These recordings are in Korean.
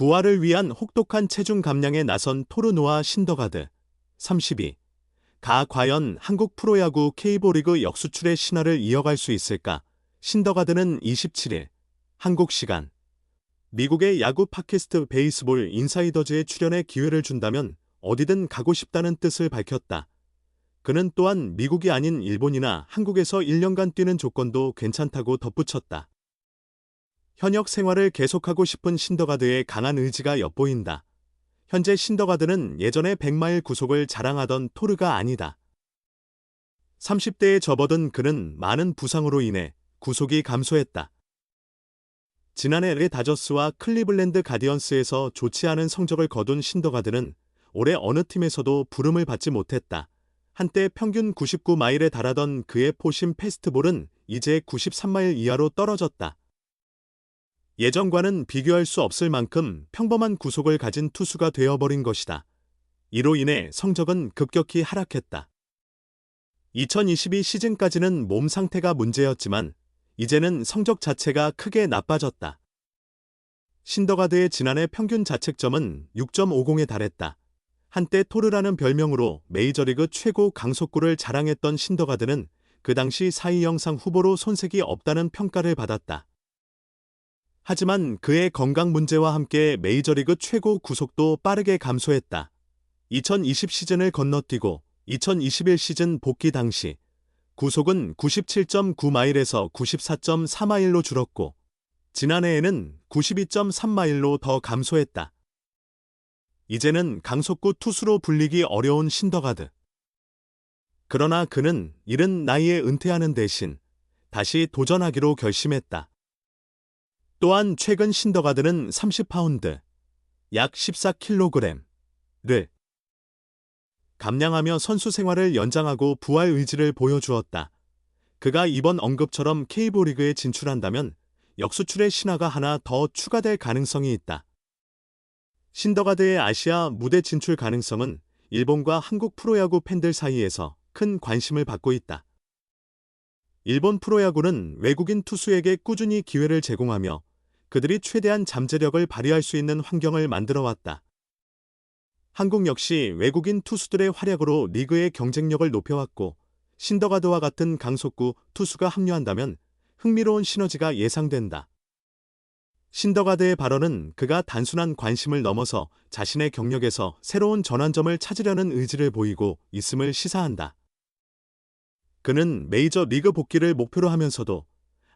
부활을 위한 혹독한 체중 감량에 나선 토르노와 신더가드 32. 가 과연 한국 프로야구 K보리그 역수출의 신화를 이어갈 수 있을까? 신더가드는 27일 한국 시간 미국의 야구 팟캐스트 베이스볼 인사이더즈에 출연의 기회를 준다면 어디든 가고 싶다는 뜻을 밝혔다. 그는 또한 미국이 아닌 일본이나 한국에서 1년간 뛰는 조건도 괜찮다고 덧붙였다. 현역 생활을 계속하고 싶은 신더가드의 강한 의지가 엿보인다. 현재 신더가드는 예전에 100마일 구속을 자랑하던 토르가 아니다. 30대에 접어든 그는 많은 부상으로 인해 구속이 감소했다. 지난해 레 다저스와 클리블랜드 가디언스에서 좋지 않은 성적을 거둔 신더가드는 올해 어느 팀에서도 부름을 받지 못했다. 한때 평균 99마일에 달하던 그의 포심 패스트볼은 이제 93마일 이하로 떨어졌다. 예전과는 비교할 수 없을 만큼 평범한 구속을 가진 투수가 되어버린 것이다. 이로 인해 성적은 급격히 하락했다. 2022 시즌까지는 몸 상태가 문제였지만 이제는 성적 자체가 크게 나빠졌다. 신더가드의 지난해 평균 자책점은 6.50에 달했다. 한때 토르라는 별명으로 메이저리그 최고 강속구를 자랑했던 신더가드는 그 당시 4위 영상 후보로 손색이 없다는 평가를 받았다. 하지만 그의 건강 문제와 함께 메이저리그 최고 구속도 빠르게 감소했다. 2020 시즌을 건너뛰고 2021 시즌 복귀 당시 구속은 97.9마일에서 94.4마일로 줄었고 지난해에는 92.3마일로 더 감소했다. 이제는 강속구 투수로 불리기 어려운 신더가드. 그러나 그는 이른 나이에 은퇴하는 대신 다시 도전하기로 결심했다. 또한 최근 신더가드는 30파운드, 약 14kg를 감량하며 선수 생활을 연장하고 부활 의지를 보여주었다. 그가 이번 언급처럼 K보리그에 진출한다면 역수출의 신화가 하나 더 추가될 가능성이 있다. 신더가드의 아시아 무대 진출 가능성은 일본과 한국 프로야구 팬들 사이에서 큰 관심을 받고 있다. 일본 프로야구는 외국인 투수에게 꾸준히 기회를 제공하며 그들이 최대한 잠재력을 발휘할 수 있는 환경을 만들어 왔다. 한국 역시 외국인 투수들의 활약으로 리그의 경쟁력을 높여왔고 신더가드와 같은 강속구 투수가 합류한다면 흥미로운 시너지가 예상된다. 신더가드의 발언은 그가 단순한 관심을 넘어서 자신의 경력에서 새로운 전환점을 찾으려는 의지를 보이고 있음을 시사한다. 그는 메이저 리그 복귀를 목표로 하면서도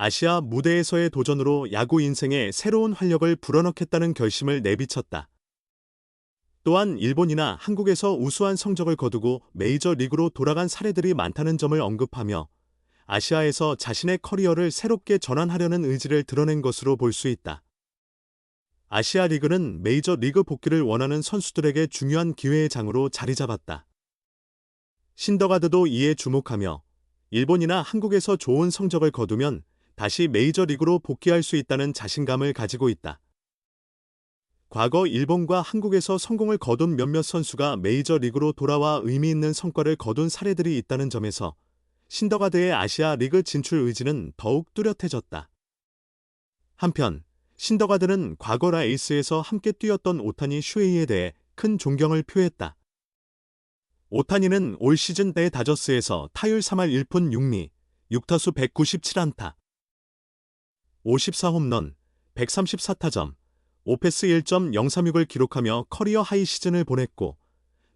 아시아 무대에서의 도전으로 야구 인생에 새로운 활력을 불어넣겠다는 결심을 내비쳤다. 또한 일본이나 한국에서 우수한 성적을 거두고 메이저 리그로 돌아간 사례들이 많다는 점을 언급하며 아시아에서 자신의 커리어를 새롭게 전환하려는 의지를 드러낸 것으로 볼 수 있다. 아시아 리그는 메이저 리그 복귀를 원하는 선수들에게 중요한 기회의 장으로 자리 잡았다. 신더가드도 이에 주목하며 일본이나 한국에서 좋은 성적을 거두면 다시 메이저리그로 복귀할 수 있다는 자신감을 가지고 있다. 과거 일본과 한국에서 성공을 거둔 몇몇 선수가 메이저리그로 돌아와 의미 있는 성과를 거둔 사례들이 있다는 점에서 신더가드의 아시아 리그 진출 의지는 더욱 뚜렷해졌다. 한편 신더가드는 과거 라에이스에서 함께 뛰었던 오타니 슈에이에 대해 큰 존경을 표했다. 오타니는 올 시즌 때 다저스에서 타율 3할 1푼 6리, 6타수 197안타, 54홈런, 134타점, 오페스 1.036을 기록하며 커리어 하이 시즌을 보냈고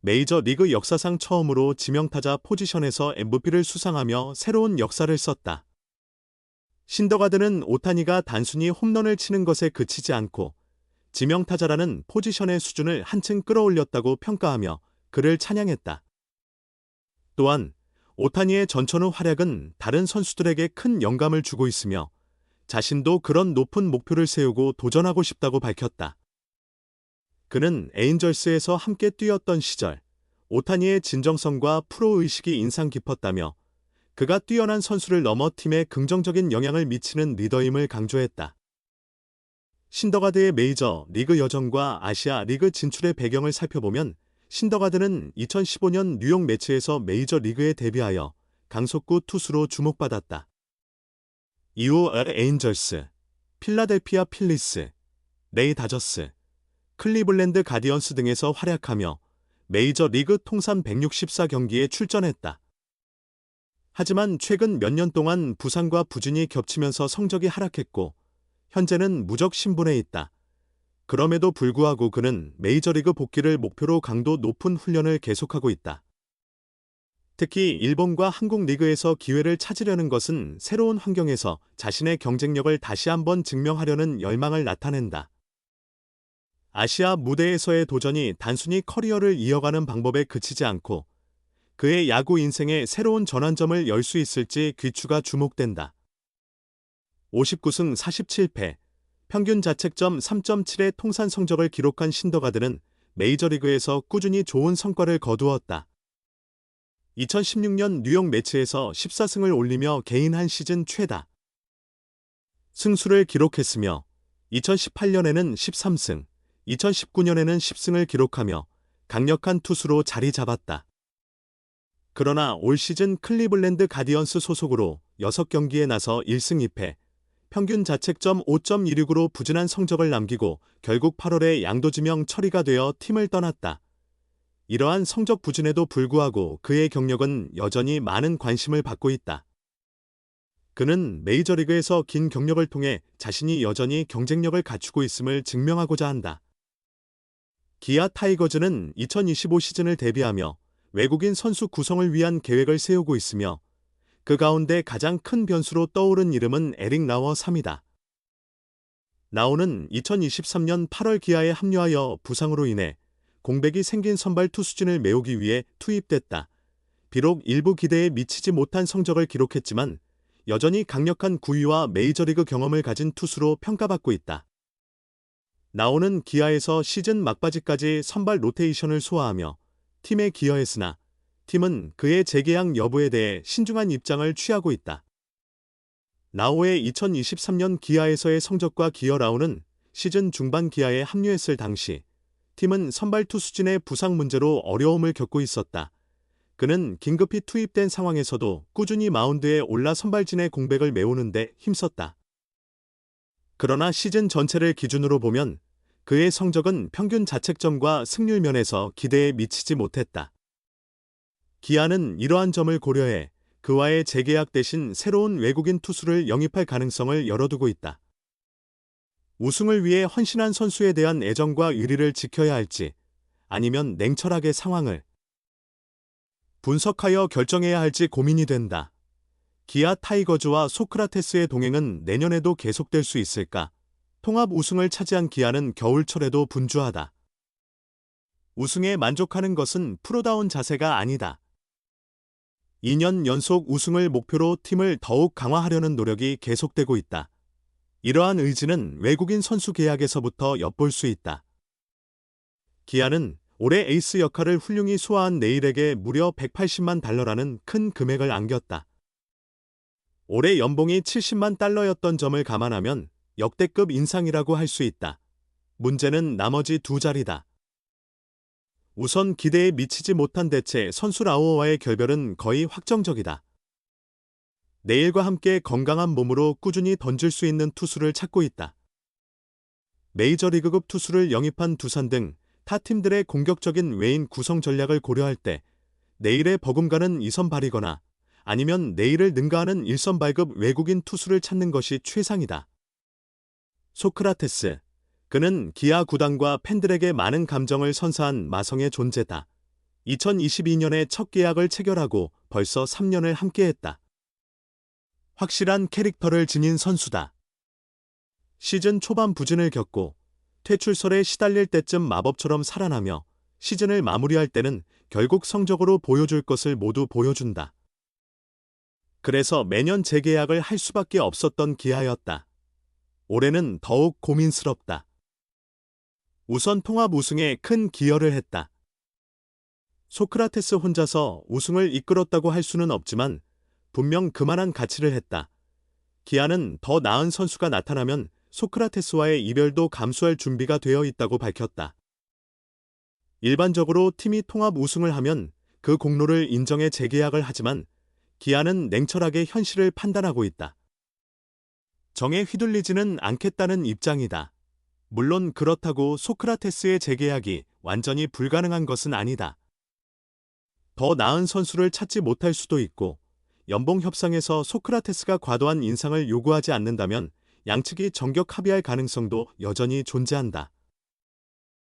메이저 리그 역사상 처음으로 지명타자 포지션에서 MVP를 수상하며 새로운 역사를 썼다. 신더가드는 오타니가 단순히 홈런을 치는 것에 그치지 않고 지명타자라는 포지션의 수준을 한층 끌어올렸다고 평가하며 그를 찬양했다. 또한 오타니의 전천후 활약은 다른 선수들에게 큰 영감을 주고 있으며 자신도 그런 높은 목표를 세우고 도전하고 싶다고 밝혔다. 그는 에인절스에서 함께 뛰었던 시절 오타니의 진정성과 프로의식이 인상 깊었다며 그가 뛰어난 선수를 넘어 팀에 긍정적인 영향을 미치는 리더임을 강조했다. 신더가드의 메이저 리그 여정과 아시아 리그 진출의 배경을 살펴보면 신더가드는 2015년 뉴욕 매치에서 메이저 리그에 데뷔하여 강속구 투수로 주목받았다. 이후 에인절스, 필라델피아 필리스, 레이 다저스, 클리블랜드 가디언스 등에서 활약하며 메이저 리그 통산 164경기에 출전했다. 하지만 최근 몇 년 동안 부상과 부진이 겹치면서 성적이 하락했고 현재는 무적 신분에 있다. 그럼에도 불구하고 그는 메이저리그 복귀를 목표로 강도 높은 훈련을 계속하고 있다. 특히 일본과 한국 리그에서 기회를 찾으려는 것은 새로운 환경에서 자신의 경쟁력을 다시 한번 증명하려는 열망을 나타낸다. 아시아 무대에서의 도전이 단순히 커리어를 이어가는 방법에 그치지 않고 그의 야구 인생의 새로운 전환점을 열 수 있을지 귀추가 주목된다. 59승 47패, 평균 자책점 3.7의 통산 성적을 기록한 신더가드는 메이저리그에서 꾸준히 좋은 성과를 거두었다. 2016년 뉴욕 매치에서 14승을 올리며 개인 한 시즌 최다 승수를 기록했으며 2018년에는 13승, 2019년에는 10승을 기록하며 강력한 투수로 자리 잡았다. 그러나 올 시즌 클리블랜드 가디언스 소속으로 6경기에 나서 1승 2패, 평균 자책점 5.16으로 부진한 성적을 남기고 결국 8월에 양도지명 처리가 되어 팀을 떠났다. 이러한 성적 부진에도 불구하고 그의 경력은 여전히 많은 관심을 받고 있다. 그는 메이저리그에서 긴 경력을 통해 자신이 여전히 경쟁력을 갖추고 있음을 증명하고자 한다. 기아 타이거즈는 2025 시즌을 대비하며 외국인 선수 구성을 위한 계획을 세우고 있으며 그 가운데 가장 큰 변수로 떠오른 이름은 에릭 라워 3이다. 나오는 2023년 8월 기아에 합류하여 부상으로 인해 공백이 생긴 선발 투수진을 메우기 위해 투입됐다. 비록 일부 기대에 미치지 못한 성적을 기록했지만 여전히 강력한 구위와 메이저리그 경험을 가진 투수로 평가받고 있다. 나오는 기아에서 시즌 막바지까지 선발 로테이션을 소화하며 팀에 기여했으나 팀은 그의 재계약 여부에 대해 신중한 입장을 취하고 있다. 나오의 2023년 기아에서의 성적과 기어 라운은 시즌 중반 기아에 합류했을 당시 팀은 선발 투수진의 부상 문제로 어려움을 겪고 있었다. 그는 긴급히 투입된 상황에서도 꾸준히 마운드에 올라 선발진의 공백을 메우는데 힘썼다. 그러나 시즌 전체를 기준으로 보면 그의 성적은 평균 자책점과 승률 면에서 기대에 미치지 못했다. 기아는 이러한 점을 고려해 그와의 재계약 대신 새로운 외국인 투수를 영입할 가능성을 열어두고 있다. 우승을 위해 헌신한 선수에 대한 애정과 의리를 지켜야 할지 아니면 냉철하게 상황을 분석하여 결정해야 할지 고민이 된다. 기아 타이거즈와 소크라테스의 동행은 내년에도 계속될 수 있을까? 통합 우승을 차지한 기아는 겨울철에도 분주하다. 우승에 만족하는 것은 프로다운 자세가 아니다. 2년 연속 우승을 목표로 팀을 더욱 강화하려는 노력이 계속되고 있다. 이러한 의지는 외국인 선수 계약에서부터 엿볼 수 있다. 기아는 올해 에이스 역할을 훌륭히 소화한 네일에게 무려 180만 달러라는 큰 금액을 안겼다. 올해 연봉이 70만 달러였던 점을 감안하면 역대급 인상이라고 할 수 있다. 문제는 나머지 두 자리다. 우선 기대에 미치지 못한 대체 선수 라오어와의 결별은 거의 확정적이다. 내일과 함께 건강한 몸으로 꾸준히 던질 수 있는 투수를 찾고 있다. 메이저리그급 투수를 영입한 두산 등 타 팀들의 공격적인 외인 구성 전략을 고려할 때 내일의 버금가는 2선 발이거나 아니면 내일을 능가하는 1선 발급 외국인 투수를 찾는 것이 최상이다. 소크라테스. 그는 기아 구단과 팬들에게 많은 감정을 선사한 마성의 존재다. 2022년에 첫 계약을 체결하고 벌써 3년을 함께했다. 확실한 캐릭터를 지닌 선수다. 시즌 초반 부진을 겪고 퇴출설에 시달릴 때쯤 마법처럼 살아나며 시즌을 마무리할 때는 결국 성적으로 보여줄 것을 모두 보여준다. 그래서 매년 재계약을 할 수밖에 없었던 기아였다. 올해는 더욱 고민스럽다. 우선 통합 우승에 큰 기여를 했다. 소크라테스 혼자서 우승을 이끌었다고 할 수는 없지만 분명 그만한 가치를 했다. 기아는 더 나은 선수가 나타나면 소크라테스와의 이별도 감수할 준비가 되어 있다고 밝혔다. 일반적으로 팀이 통합 우승을 하면 그 공로를 인정해 재계약을 하지만 기아는 냉철하게 현실을 판단하고 있다. 정에 휘둘리지는 않겠다는 입장이다. 물론 그렇다고 소크라테스의 재계약이 완전히 불가능한 것은 아니다. 더 나은 선수를 찾지 못할 수도 있고 연봉 협상에서 소크라테스가 과도한 인상을 요구하지 않는다면 양측이 정격 합의할 가능성도 여전히 존재한다.